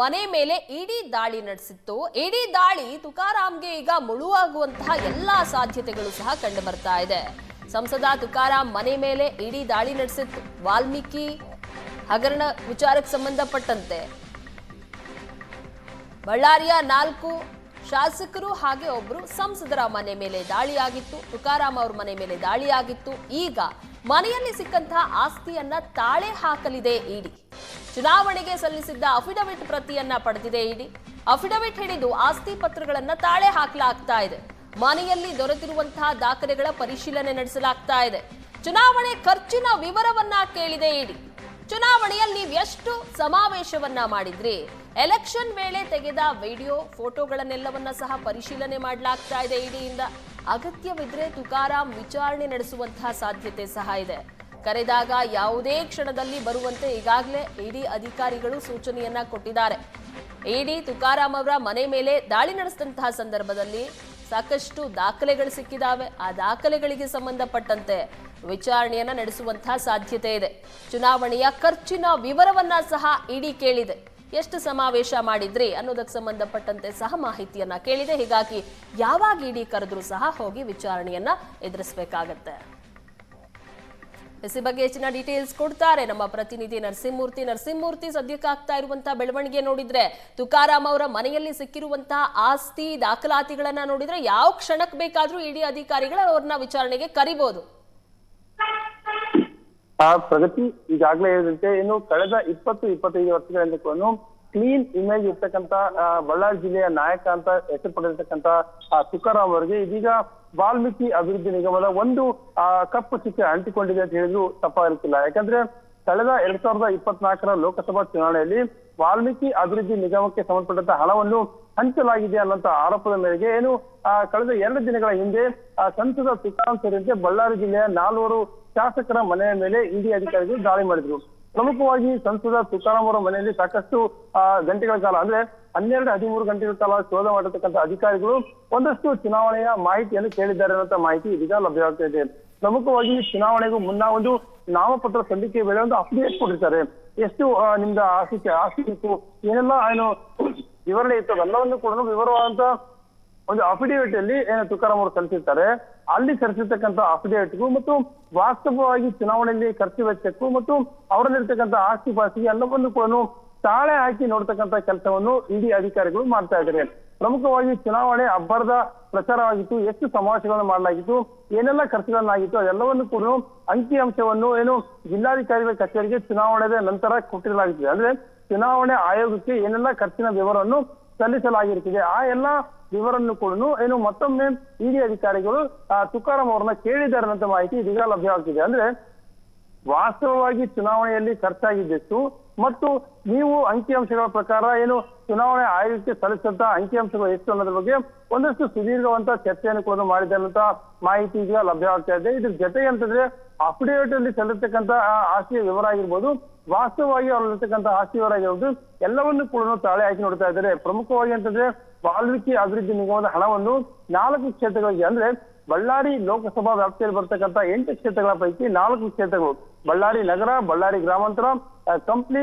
ಮನೆ ಮೇಲೆ ಇಡಿ ದಾಳಿ ನಡೆಸಿತ್ತು. ಇಡಿ ದಾಳಿ ತುಕಾರಾಮ್ಗೆ ಈಗ ಮುಳುವಾಗುವಂತಹ ಎಲ್ಲಾ ಸಾಧ್ಯತೆಗಳು ಸಹ ಕಂಡು ಬರ್ತಾ ಇದೆ. ಸಂಸದ ತುಕಾರಾಂ ಮನೆ ಮೇಲೆ ಇಡಿ ದಾಳಿ ನಡೆಸಿತ್ತು. ವಾಲ್ಮೀಕಿ ಹಗರಣ ವಿಚಾರಕ್ಕೆ ಸಂಬಂಧಪಟ್ಟಂತೆ. ಬಳ್ಳಾರಿಯ ನಾಲ್ಕು ಶಾಸಕರು ಹಾಗೆ ಒಬ್ರು ಸಂಸದರ ಮನೆ ಮೇಲೆ ದಾಳಿಯಾಗಿತ್ತು. ತುಕಾರಾಮ್ ಅವ್ರ ಮನೆ ಮೇಲೆ ದಾಳಿಯಾಗಿತ್ತು. ಈಗ ಮನೆಯಲ್ಲಿ ಸಿಕ್ಕಂತಹ ಆಸ್ತಿಯನ್ನ ತಾಳೆ ಹಾಕಲಿದೆ ಇಡಿ. ಚುನಾವಣೆಗೆ ಸಲ್ಲಿಸಿದ್ದ ಅಫಿಡವಿಟ್ ಪ್ರತಿಯನ್ನ ಪಡೆದಿದೆ ಇಡಿ. ಅಫಿಡವಿಟ್ ಹಿಡಿದು ಆಸ್ತಿ ಪತ್ರಗಳನ್ನ ತಾಳೆ ಹಾಕಲಾಗ್ತಾ ಇದೆ. ಮನೆಯಲ್ಲಿ ದೊರೆತಿರುವಂತಹ ದಾಖಲೆಗಳ ಪರಿಶೀಲನೆ ನಡೆಸಲಾಗ್ತಾ ಇದೆ. ಚುನಾವಣೆ ಖರ್ಚಿನ ವಿವರವನ್ನ ಕೇಳಿದೆ ಇಡಿ. ಚುನಾವಣೆಯಲ್ಲಿ ನೀವು ಎಷ್ಟು ಸಮಾವೇಶವನ್ನ ಮಾಡಿದ್ರಿ? ಎಲೆಕ್ಷನ್ ವೇಳೆ ತೆಗೆದ ವಿಡಿಯೋ, ಫೋಟೋಗಳನ್ನೆಲ್ಲವನ್ನ ಸಹ ಪರಿಶೀಲನೆ ಮಾಡಲಾಗ್ತಾ ಇದೆ ಇಡಿಯಿಂದ. ಅಗತ್ಯವಿದ್ರೆ ತುಕಾರಾಂ ವಿಚಾರಣೆ ನಡೆಸುವಂತಹ ಸಾಧ್ಯತೆ ಸಹ ಇದೆ. ಕರೆದಾಗ ಯಾವುದೇ ಕ್ಷಣದಲ್ಲಿ ಬರುವಂತೆ ಈಗಾಗಲೇ ಇಡಿ ಅಧಿಕಾರಿಗಳು ಸೂಚನೆಯನ್ನ ಕೊಟ್ಟಿದ್ದಾರೆ. ಇಡಿ ತುಕಾರಾಮ್ ಅವರ ಮನೆ ಮೇಲೆ ದಾಳಿ ನಡೆಸಿದಂತಹ ಸಂದರ್ಭದಲ್ಲಿ ಸಾಕಷ್ಟು ದಾಖಲೆಗಳು ಸಿಕ್ಕಿದಾವೆ. ಆ ದಾಖಲೆಗಳಿಗೆ ಸಂಬಂಧಪಟ್ಟಂತೆ ವಿಚಾರಣೆಯನ್ನ ನಡೆಸುವಂತಹ ಸಾಧ್ಯತೆ ಇದೆ. ಚುನಾವಣೆಯ ಖರ್ಚಿನ ವಿವರವನ್ನ ಸಹ ಇಡಿ ಕೇಳಿದೆ. ಎಷ್ಟು ಸಮಾವೇಶ ಮಾಡಿದ್ರಿ ಅನ್ನೋದಕ್ಕೆ ಸಂಬಂಧಪಟ್ಟಂತೆ ಸಹ ಮಾಹಿತಿಯನ್ನ ಕೇಳಿದೆ. ಹೀಗಾಗಿ ಯಾವಾಗ ಇಡಿ ಕರೆದ್ರೂ ಸಹ ಹೋಗಿ ವಿಚಾರಣೆಯನ್ನ ಎದುರಿಸಬೇಕಾಗತ್ತೆ. ಈ ಬಗ್ಗೆ ಹೆಚ್ಚಿನ ಡೀಟೇಲ್ಸ್ ಕೊಡ್ತಾರೆ. ನಮ್ಮ ಪ್ರತಿನಿಧಿ ನರಸಿಂಹಮೂರ್ತಿ ನರಸಿಂಹಮೂರ್ತಿ ಸದ್ಯಕ್ಕೆ ಆಗ್ತಾ ಇರುವಂತಹ ಬೆಳವಣಿಗೆ ನೋಡಿದ್ರೆ, ತುಕಾರಾಮ್ ಅವರ ಮನೆಯಲ್ಲಿ ಸಿಕ್ಕಿರುವಂತಹ ಆಸ್ತಿ, ದಾಖಲಾತಿಗಳನ್ನ ನೋಡಿದ್ರೆ ಯಾವ ಕ್ಷಣಕ್ಕೆ ಬೇಕಾದ್ರೂ ಇಡಿ ಅಧಿಕಾರಿಗಳು ಅವ್ರನ್ನ ವಿಚಾರಣೆಗೆ ಕರಿಬಹುದು ಆ ಪ್ರಗತಿ ಈಗಾಗಲೇ ಹೇಳಿದಂತೆ ಇನ್ನು ಕಳೆದ ಇಪ್ಪತ್ತು, ಇಪ್ಪತ್ತೈದು ವರ್ಷಗಳಿಂದ ಕ್ಲೀನ್ ಇಮೇಜ್ ಇರ್ತಕ್ಕಂತ ಬಳ್ಳಾರಿ ಜಿಲ್ಲೆಯ ನಾಯಕ ಅಂತ ಹೆಸರು ಪಡೆದಿರ್ತಕ್ಕಂತ ತುಕಾರಾಮ್ ಅವರಿಗೆ ಇದೀಗ ವಾಲ್ಮೀಕಿ ಅಭಿವೃದ್ಧಿ ನಿಗಮದ ಒಂದು ಕಪ್ಪು ಚುಕ್ಕೆ ಅಂಟಿಕೊಂಡಿದೆ ಅಂತ ಹೇಳಿದ್ರು ತಪ್ಪಾಗಿರುತ್ತಿಲ್ಲ ಯಾಕಂದ್ರೆ ಕಳೆದ ಎರಡ್ ಸಾವಿರದ ಇಪ್ಪತ್ನಾಲ್ಕರ ಲೋಕಸಭಾ ಚುನಾವಣೆಯಲ್ಲಿ ವಾಲ್ಮೀಕಿ ಅಭಿವೃದ್ಧಿ ನಿಗಮಕ್ಕೆ ಸಂಬಂಧಪಟ್ಟಂತ ಹಣವನ್ನು ಹಂಚಲಾಗಿದೆ ಅನ್ನೋಂತ ಆರೋಪದ ಮೇರೆಗೆ ಏನು ಕಳೆದ ಎರಡು ದಿನಗಳ ಹಿಂದೆ ಸಂಸದ ತುಕಾರಾಂ ಸೇರಿದಂತೆ ಬಳ್ಳಾರಿ ಜಿಲ್ಲೆಯ ನಾಲ್ವರು ಶಾಸಕರ ಮನೆಯ ಮೇಲೆ ಇಡಿ ಅಧಿಕಾರಿಗಳು ದಾಳಿ ಮಾಡಿದ್ರು. ಪ್ರಮುಖವಾಗಿ ಸಂಸದ ತುಕಾರಾಂ ಅವರ ಮನೆಯಲ್ಲಿ ಸಾಕಷ್ಟು ಗಂಟೆಗಳ ಕಾಲ, ಅಂದ್ರೆ ಹನ್ನೆರಡು, ಹದಿಮೂರು ಗಂಟೆಗಳ ಕಾಲ ಶೋಧ ಮಾಡಿರ್ತಕ್ಕಂಥ ಅಧಿಕಾರಿಗಳು ಒಂದಷ್ಟು ಚುನಾವಣೆಯ ಮಾಹಿತಿಯನ್ನು ಕೇಳಿದ್ದಾರೆ ಅನ್ನೋ ಮಾಹಿತಿ ಇದೀಗ ಲಭ್ಯವಾಗ್ತಾ ಇದೆ. ಪ್ರಮುಖವಾಗಿ ಚುನಾವಣೆಗೂ ಮುನ್ನ ಒಂದು ನಾಮಪತ್ರ ಸಲ್ಲಿಕೆ ವೇಳೆ ಒಂದು ಅಪ್ಡೇಟ್ ಕೊಟ್ಟಿರ್ತಾರೆ. ಎಷ್ಟು ನಿಮ್ದ ಆಸ್ತಿ ಆಸ್ತಿ ಇತ್ತು, ಏನೆಲ್ಲ ಏನು ವಿವರಣೆ ಇತ್ತು ಅದೆಲ್ಲವನ್ನು ಕೂಡ ವಿವರವಾದಂತ ಒಂದು ಅಫಿಡೇವಿಟ್ ಅಲ್ಲಿ ಏನು ತುಕಾರಾಮ್ ಅವರು ಸಲ್ಲಿಸಿರ್ತಾರೆ. ಅಲ್ಲಿ ಸಲ್ಲಿಸಿರ್ತಕ್ಕಂಥ ಅಫಿಡೇವಿಟ್ಗೂ ಮತ್ತು ವಾಸ್ತವವಾಗಿ ಚುನಾವಣೆಯಲ್ಲಿ ಖರ್ಚು ವೆಚ್ಚಕ್ಕೂ ಮತ್ತು ಅವರಲ್ಲಿರ್ತಕ್ಕಂಥ ಆಸ್ತಿ ಪಾಸ್ತಿಗೆ ಎಲ್ಲವನ್ನು ಕೂಡ ತಾಳೆ ಹಾಕಿ ನೋಡ್ತಕ್ಕಂಥ ಕೆಲಸವನ್ನು ಇಡಿ ಅಧಿಕಾರಿಗಳು ಮಾಡ್ತಾ ಇದ್ದಾರೆ. ಪ್ರಮುಖವಾಗಿ ಚುನಾವಣೆ ಅಬ್ಬರದ ಪ್ರಚಾರವಾಗಿತ್ತು, ಎಷ್ಟು ಸಮಾವೇಶಗಳನ್ನು ಮಾಡಲಾಗಿತ್ತು, ಏನೆಲ್ಲ ಖರ್ಚುಗಳನ್ನಾಗಿತ್ತು, ಅದೆಲ್ಲವನ್ನು ಕೂಡ ಅಂಕಿ ಅಂಶವನ್ನು ಏನು ಜಿಲ್ಲಾಧಿಕಾರಿಗಳ ಕಚೇರಿಗೆ ಚುನಾವಣೆಯ ನಂತರ ಕೊಟ್ಟಿರಲಾಗುತ್ತದೆ. ಅಂದ್ರೆ ಚುನಾವಣೆ ಆಯೋಗಕ್ಕೆ ಏನೆಲ್ಲ ಖರ್ಚಿನ ವಿವರವನ್ನು ಸಲ್ಲಿಸಲಾಗಿರುತ್ತದೆ, ಆ ಎಲ್ಲಾ ವಿವರನ್ನು ಕೂಡ ಏನು ಮತ್ತೊಮ್ಮೆ ಇಡಿ ಅಧಿಕಾರಿಗಳು ತುಕಾರಾಂ ಅವರನ್ನ ಕೇಳಿದ್ದಾರೆ ಅಂತ ಮಾಹಿತಿ ಇದೀಗ ಲಭ್ಯವಾಗ್ತಿದೆ ಅಂದ್ರೆ ವಾಸ್ತವವಾಗಿ ಚುನಾವಣೆಯಲ್ಲಿ ಖರ್ಚಾಗಿದ್ದೆಷ್ಟು ಮತ್ತು ನೀವು ಅಂಕಿಅಂಶಗಳ ಪ್ರಕಾರ ಏನು ಚುನಾವಣೆ ಆಯೋಗಕ್ಕೆ ಸಲ್ಲಿಸಿದಂತ ಅಂಕಿಅಂಶಗಳು ಎಷ್ಟು ಅನ್ನೋದ್ರ ಬಗ್ಗೆ ಒಂದಷ್ಟು ಸುದೀರ್ಘವಂತ ಚರ್ಚೆಯನ್ನು ಕೂಡ ಮಾಡಿದೆ ಅಂತ ಮಾಹಿತಿ ಈಗ ಲಭ್ಯವಾಗ್ತಾ ಇದೆ. ಇದ್ರ ಜೊತೆಗೆ ಅಂತಂದ್ರೆ ಅಫಿಡೇವಿಟ್ ಅಲ್ಲಿ ಸಲ್ಲಿರ್ತಕ್ಕಂಥ ಆ, ಆಸ್ತಿಯ ವಿವರ ಆಗಿರ್ಬೋದು ವಾಸ್ತವವಾಗಿ ಅವರಲ್ಲಿರ್ತಕ್ಕಂಥ ಆಸ್ತಿ ವಿವರ ಆಗಿರ್ಬೋದು ಎಲ್ಲವನ್ನು ಕೂಡ ತಾಳೆ ಹಾಕಿ ನೋಡ್ತಾ ಇದ್ದಾರೆ. ಪ್ರಮುಖವಾಗಿ ಅಂತಂದ್ರೆ ವಾಲ್ಮೀಕಿ ಅಭಿವೃದ್ಧಿ ನಿಗಮದ ಹಣವನ್ನು ನಾಲ್ಕು ಕ್ಷೇತ್ರಗಳಿಗೆ ಅಂದ್ರೆ ಬಳ್ಳಾರಿ ಲೋಕಸಭಾ ವ್ಯಾಪ್ತಿಯಲ್ಲಿ ಬರ್ತಕ್ಕಂಥ ಎಂಟು ಕ್ಷೇತ್ರಗಳ ಪೈಕಿ ನಾಲ್ಕು ಕ್ಷೇತ್ರಗಳು. ಬಳ್ಳಾರಿ ನಗರ, ಬಳ್ಳಾರಿ ಗ್ರಾಮಾಂತರ ಕಂಪ್ಲಿ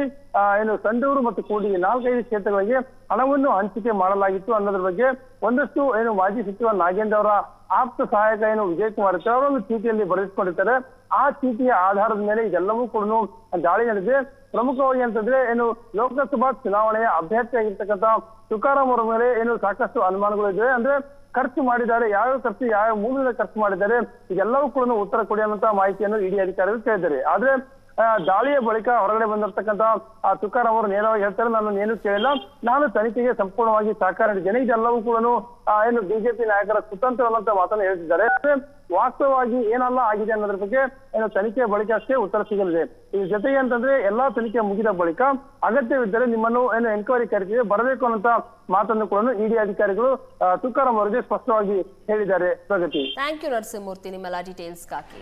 ಏನು ಸಂಡೂರು ಮತ್ತು ಕೂಡಿಗೆ ನಾಲ್ಕೈದು ಕ್ಷೇತ್ರಗಳಿಗೆ ಹಣವನ್ನು ಹಂಚಿಕೆ ಮಾಡಲಾಗಿತ್ತು ಅನ್ನೋದ್ರ ಬಗ್ಗೆ ಒಂದಷ್ಟು ಏನು ಮಾಜಿ ಸಚಿವ ನಾಗೇಂದ್ರ ಅವರ ಆಪ್ತ ಸಹಾಯಕ ಏನು ವಿಜಯ್ ಕುಮಾರ್ ಅವರು ಒಂದು ಚೀಟಿಯಲ್ಲಿ ಬರೆದಿಟ್ಕೊಂಡಿರ್ತಾರೆ ಆ ಚೀಟಿಯ ಆಧಾರದ ಮೇಲೆ ಇದೆಲ್ಲವೂ ಕೂಡ ದಾಳಿ ನಡೆದಿದೆ. ಪ್ರಮುಖವಾಗಿ ಅಂತಂದ್ರೆ ಏನು ಲೋಕಸಭಾ ಚುನಾವಣೆಯ ಅಭ್ಯರ್ಥಿಯಾಗಿರ್ತಕ್ಕಂಥ ತುಕಾರಾಂ ಅವರ ಮೇಲೆ ಏನು ಸಾಕಷ್ಟು ಅನುಮಾನಗಳು ಇವೆ ಅಂದ್ರೆ ಖರ್ಚು ಮಾಡಿದ್ದಾರೆ ಯಾವ ಖರ್ಚು ಯಾವ ಮೂಲದಿಂದ ಖರ್ಚು ಮಾಡಿದ್ದಾರೆ, ಇದೆಲ್ಲವೂ ಕೂಡ ಉತ್ತರ ಕೊಡಿ ಅನ್ನುವಂತ ಮಾಹಿತಿಯನ್ನು ಇಡಿ ಅಧಿಕಾರಿಗಳು ಕೇಳಿದ್ದಾರೆ. ಆದ್ರೆ ದಾಳಿಯ ಬಳಿಕ ಹೊರಗಡೆ ಬಂದಿರತಕ್ಕಂತ ತುಕಾರಾಂ ಅವರು ನೇರವಾಗಿ ಹೇಳ್ತಾರೆ, ನಾನು ಏನು ಕೇಳಿಲ್ಲ. ನಾನು ತನಿಖೆಗೆ ಸಂಪೂರ್ಣವಾಗಿ ಸಹಕಾರ ನೀಡಿದ್ದೇನೆ. ಇದೆಲ್ಲವೂ ಕೂಡ ಏನು ಬಿಜೆಪಿ ನಾಯಕರ ಕುತಂತ್ರ ಅನ್ನೋಂತ ಮಾತನ್ನು ಹೇಳ್ತಿದ್ದಾರೆ. ಆದ್ರೆ ವಾಸ್ತವವಾಗಿ ಏನೆಲ್ಲ ಆಗಿದೆ ಅನ್ನೋದ್ರ ಬಗ್ಗೆ ಏನು ತನಿಖೆ ಬಳಿಕ ಅಷ್ಟೇ ಉತ್ತರ ಸಿಗಲಿದೆ. ಇದ್ರ ಜೊತೆಗೆ ಅಂತಂದ್ರೆ ಎಲ್ಲಾ ತನಿಖೆ ಮುಗಿದ ಬಳಿಕ ಅಗತ್ಯವಿದ್ದರೆ ನಿಮ್ಮನ್ನು ಏನು ಎನ್ಕ್ವೈರಿ ಕರೆದಿದೆ ಬರಬೇಕು ಅನ್ನೋಂತ ಮಾತನ್ನು ಕೂಡ ಇಡಿ ಅಧಿಕಾರಿಗಳು ತುಕಾರಾಮ್ ತುಕಾರಾಂ ಅವರಿಗೆ ಸ್ಪಷ್ಟವಾಗಿ ಹೇಳಿದ್ದಾರೆ. ಪ್ರಗತಿ. Thank you Narasimhamurthy. ನಿಮ್ಮೆಲ್ಲ ಡೀಟೇಲ್ಸ್ಗಾಗಿ